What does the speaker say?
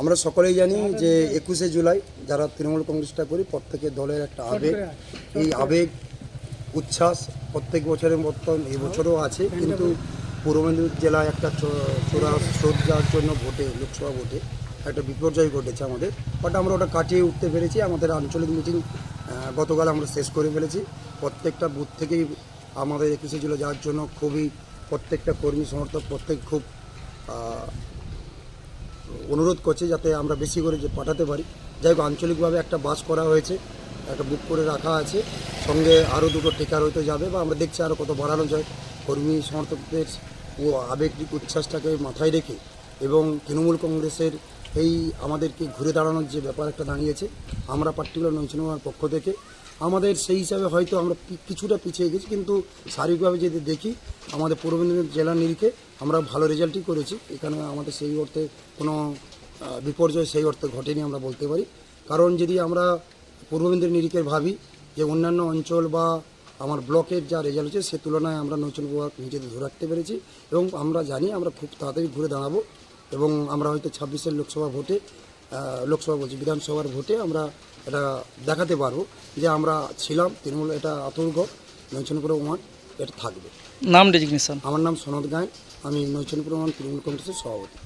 আমরা সকলেই জানি যে একুশে জুলাই যারা তৃণমূল কংগ্রেসটা করি প্রত্যেকের দলের একটা আবেগ। এই আবেগ, উচ্ছ্বাস প্রত্যেক বছরের মতন এবছরও আছে, কিন্তু পূর্ব মেদিনীপুর জেলায় একটা চোরা যাওয়ার জন্য ভোটে, লোকসভা ভোটে একটা বিপর্যয় ঘটেছে আমাদের। বাট আমরা ওটা কাটিয়ে উঠতে পেরেছি, আমাদের আঞ্চলিক মিটিং গতকাল আমরা শেষ করে ফেলেছি। প্রত্যেকটা বুথ থেকেই আমাদের একুশে জুলাই যাওয়ার জন্য খুবই প্রত্যেকটা কর্মী, সমর্থক, প্রত্যেক খুব অনুরোধ করছে যাতে আমরা বেশি করে যে পাঠাতে পারি। যাই হোক, আঞ্চলিকভাবে একটা বাস করা হয়েছে, একটা বুক করে রাখা আছে। সঙ্গে আরও দুটো টেকার হয়তো যাবে বা আমরা দেখছি আরও কত বাড়ানো যায়। কর্মী, সমর্থকদের ও আবেগিক উচ্ছ্বাসটাকে মাথায় রেখে এবং তৃণমূল কংগ্রেসের এই আমাদেরকে ঘুরে দাঁড়ানোর যে ব্যাপার একটা দাঁড়িয়েছে, আমরা পার্টিকুলার নৈচনমার পক্ষ থেকে আমাদের সেই হিসাবে হয়তো আমরা কিছুটা পিছিয়ে গেছি, কিন্তু শারীরিকভাবে যদি দেখি, আমাদের পূর্ব মেদিনীপুর জেলার নিরিখে আমরা ভালো রেজাল্টই করেছি। এখানে আমাদের সেই অর্থে কোনো বিপর্যয় সেই অর্থে ঘটেনি আমরা বলতে পারি। কারণ যদি আমরা পূর্ব মেদিনীপুর নিরিখের ভাবি যে অন্যান্য অঞ্চল বা আমার ব্লকের যা রেজাল্ট হচ্ছে, সে তুলনায় আমরা নতুন প্রভাব নিজেদের ধরে রাখতে পেরেছি এবং আমরা জানি আমরা খুব তাড়াতাড়ি ঘুরে দাঁড়াবো এবং আমরা হয়তো ছাব্বিশের লোকসভা ভোটে লোকসভা বলছি বিধানসভার ভোটে আমরা এটা দেখাতে পারব যে আমরা ছিলাম তৃণমূল এটা আতর্ক নৈচনপুর ওমান এটা থাকবে। নাম ডেজিগনেশন। আমার নাম সনদ গায়েন আমি নৈচনপুর ওমান তৃণমূল কংগ্রেসের সভাপতি।